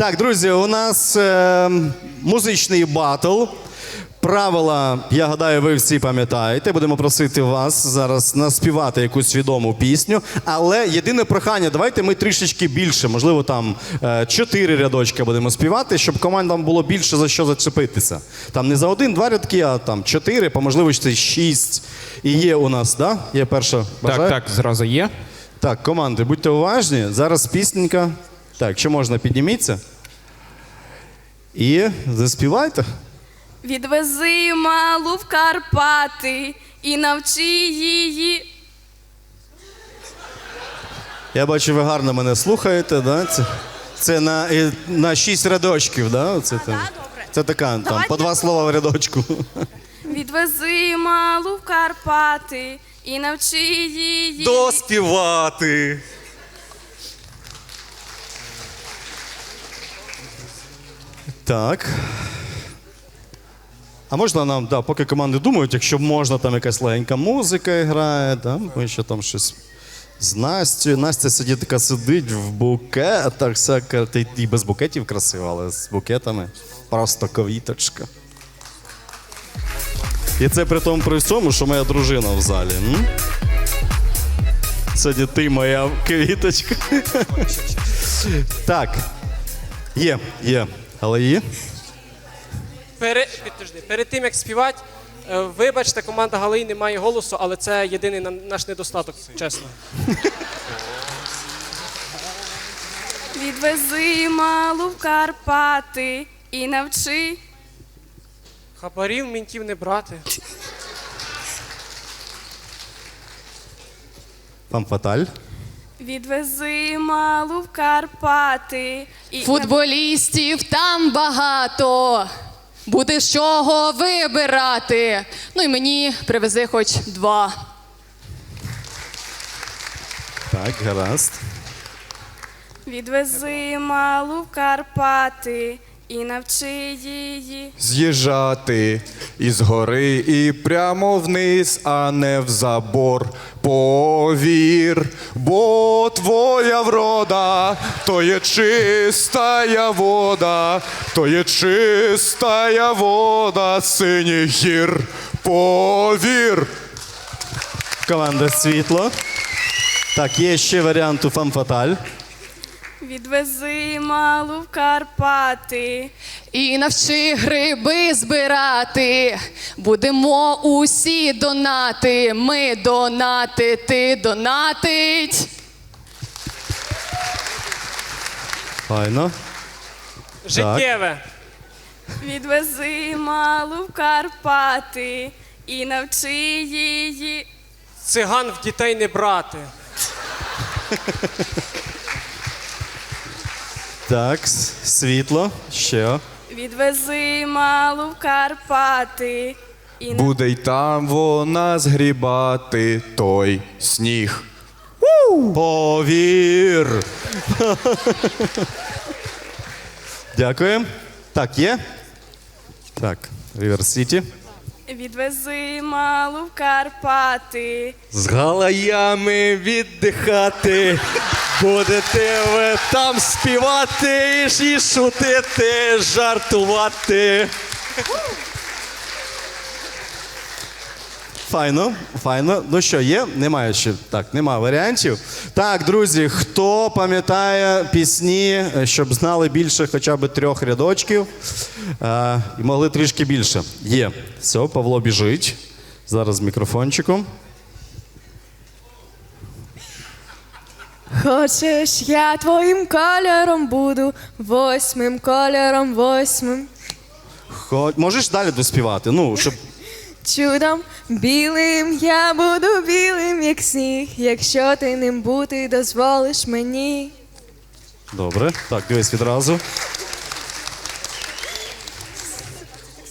Так, друзі, у нас е, музичний батл. Правила, я гадаю, ви всі пам'ятаєте. Будемо просити вас зараз наспівати якусь відому пісню. Але єдине прохання, давайте ми трішечки більше, можливо, там е, чотири рядочки будемо співати, щоб командам було більше за що зачепитися. Там не за один-два рядки, а там чотири, по можливості шість. І є у нас, да? Є перша бажаю? Так, так, зразу є. Так, команди, будьте уважні. Зараз пісненька. Так, якщо можна, підніміться. І заспівайте. Відвези малу в Карпати і навчи її. Я бачу, ви гарно мене слухаєте, да? Це, це на, е, на шість рядочків, да? Це, там, це така там, по два слова в рядочку. Відвези малу в Карпати і навчи її. Доспівати. Так. А можна нам, да, поки команди думають, якщо можна, там якась легенька музика грає, да? ми ще там щось з Настю. Настя сидить така сидить в букетах, всяка, ти і без букетів красиво, але з букетами просто квіточка. І це при тому при всьому, що моя дружина в залі. М? Сьогодні ти моя квіточка. так. Є, є. Але є. Пере... Перед тим як співати, е, вибачте, команда Галиї не має голосу, але це єдиний на- наш недостаток, чесно. Відвези малу в Карпати і навчи. Хабарів мінтів не брати. Пан Фаталь. Відвези малу в Карпати і Футболістів там багато. Буде з чого вибирати. Ну і мені привези хоч два. Так, гаразд. Відвези малу в Карпати і навчи її. З'їжджати із гори і прямо вниз, а не в забор. Повір, бо твоя врода, то є чистая вода, то є чистая вода синіх гір. Повір. Команда світло. Так, є ще варіант у Фан Фаталь. Відвези малу в Карпати. І навчи гриби збирати. Будемо усі донати. Ми донати, ти донатить. Файно. Життєве. Відвези малу в Карпати і навчи її. Циган в дітей не брати. Так, світло. Ще. Відвези малу в Карпати і Буде й там вона згрібати той сніг. Повір. Дякую. Так, є? Так, River City. відвези малу в Карпати. З галаями віддихати, будете ви там співати і шутити, жартувати. Файно, файно. Ну що, є? Немає ще. Так, немає варіантів. Так, друзі, хто пам'ятає пісні, е, щоб знали більше хоча б трьох рядочків е, і могли трішки більше. Є. Все, Павло біжить. Зараз з мікрофончиком. Хочеш, я твоїм кольором буду, восьмим кольором, восьмим Хо... Можеш далі доспівати? Ну, щоб чудом білим я буду білим, як сніг, якщо ти ним бути дозволиш мені. Добре. Так, дивись відразу.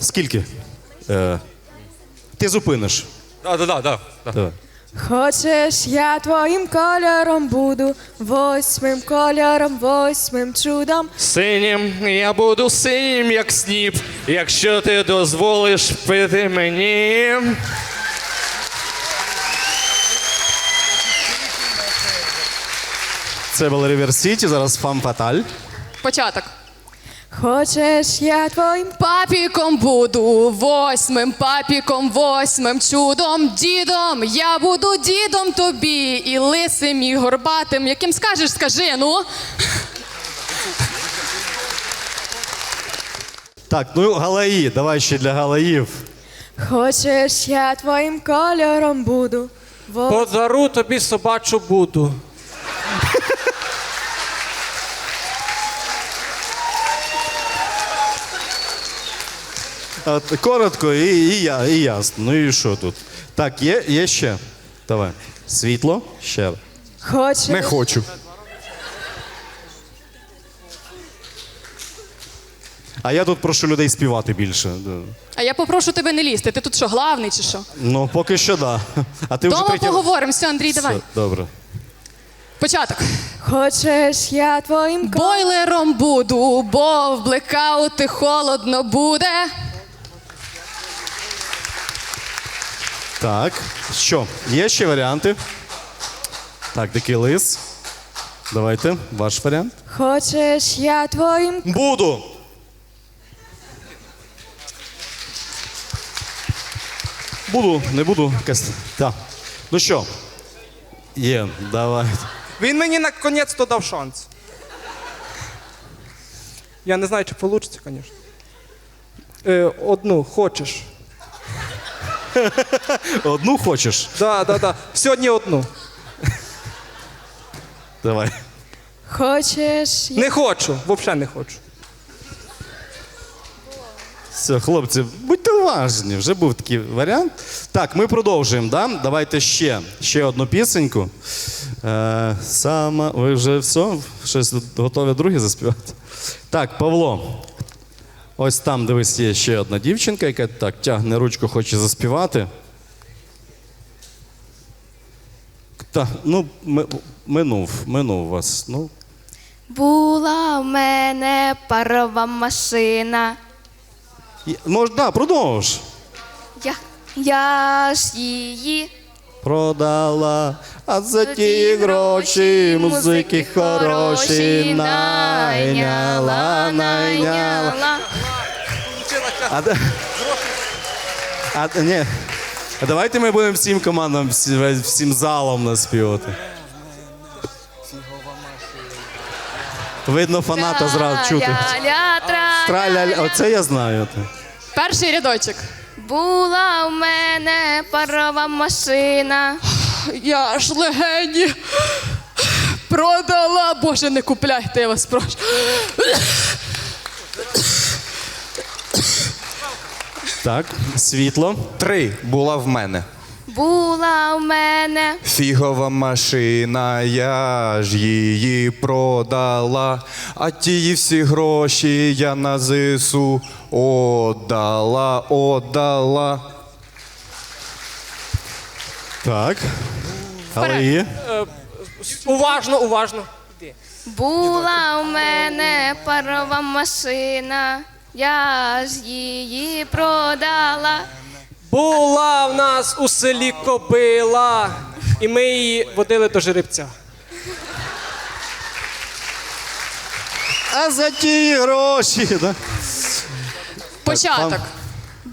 Скільки? Е, ти зупиниш. Да, да, да, да. Давай. Хочеш, я твоїм кольором буду, восьмим кольором, восьмим чудом. Синім я буду синім, як сніп, якщо ти дозволиш пити мені. Це був River City, зараз Фам Фаталь. Початок. Хочеш, я твоїм Папіком буду восьмим, папіком восьмим чудом, дідом. Я буду дідом тобі і лисим, і горбатим. Яким скажеш, скажи, ну. Так, ну галаї, давай ще для галаїв. Хочеш, я твоїм кольором буду. Подару тобі собачу буду. коротко і, і, я, і ясно. Ну і що тут? Так, є, є ще. Давай. Світло. Ще. Хочеш, Не хочу. А я тут прошу людей співати більше. А я попрошу тебе не лізти. Ти тут що, главний чи що? Ну, поки що да. А ти вже Дома третя... поговоримо. Все, Андрій, давай. Все, добре. Початок. хочеш, я твоїм Бойлером буду, бо в блекаути холодно буде. Так, що? Є ще варіанти? Так, такий лис. Давайте, ваш варіант. Хочеш, я твоїм Буду. Буду, не буду. Якась- Так. Ну що? Є, давай. Він мені наконець-то дав шанс. Я не знаю, чи вийде, звісно. Е, одну хочеш. Одну хочеш? Да, да, да. Сьогодні одну. Давай. Хочеш. Не хочу, взагалі не хочу. Все, хлопці, будьте уважні, вже був такий варіант. Так, ми продовжуємо, да? Давайте ще, ще одну пісеньку. Е, сама, ви вже все? Щось готові другі заспівати? Так, Павло. Ось там, дивись, є ще одна дівчинка, яка так тягне ручку, хоче заспівати. Та, ну, ми- минув, минув вас. Ну, Була в мене парова машина. і- мож, да, продовж. Я, я ж її Продала, а за ті гроші музики хороші найняла, найняла. А, да- а, ні. А давайте ми будемо всім командам, всім залом наспівати. Видно, фаната зразу чути. Траля, оце я знаю. Перший рядочок. Була в мене парова машина. Я ж легені продала. Боже, не купляйте, я вас прошу. Так, світло. Три була в мене. Була в мене Фігова машина, я ж її продала, а ті всі гроші я на ЗСУ отдала, отдала. Так. Галиї. Уважно, уважно. була в мене парова машина. Я ж її продала. Була в нас у селі кобила, і ми її водили до жеребця. А за ті гроші. Да? Початок.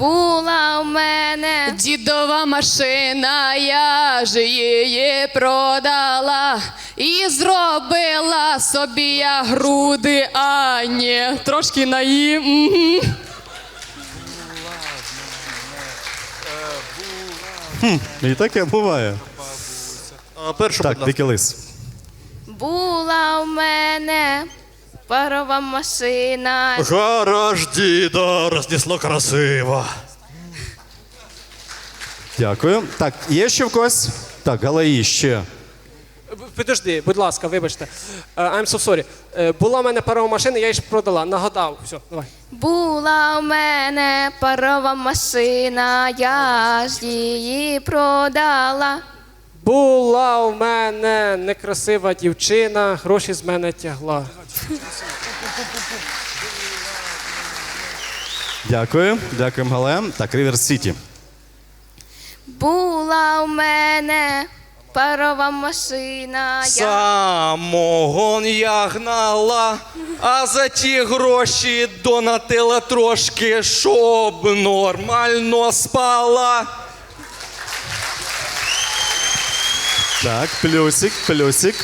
Була в мене Дідова машина, я ж її продала і зробила собі я груди, а ні, трошки наї. Угу. І таке буває. Першу, Так, дикий лис. була в мене парова машина. Гараж діда рознесло красиво. Дякую. Так, є ще в когось? Так, Галаї ще. Підожди, будь ласка, вибачте. Е, I'm so sorry. Е, Була в мене парова машина, я її ж продала. Нагадав. Все, давай. Була в мене парова машина, я ж її продала. Була у мене некрасива дівчина, гроші з мене тягла. Дякую. Дякуємо, Гале. Так, Рівер Сіті. Була в мене парова машина. Я... Самогон я гнала, а за ті гроші донатила трошки, щоб нормально спала. Так, плюсик, плюсик.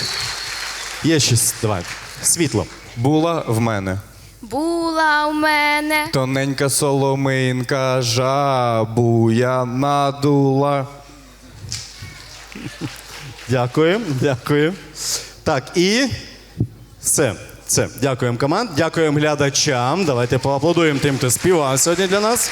Є щось, давай. Світло. Була в мене. Була у мене Тоненька соломинка, жабу я надула. Дякую, дякую. Так, і все. Це. Дякуємо команд, дякуємо глядачам. Давайте поаплодуємо тим, хто співав сьогодні для нас.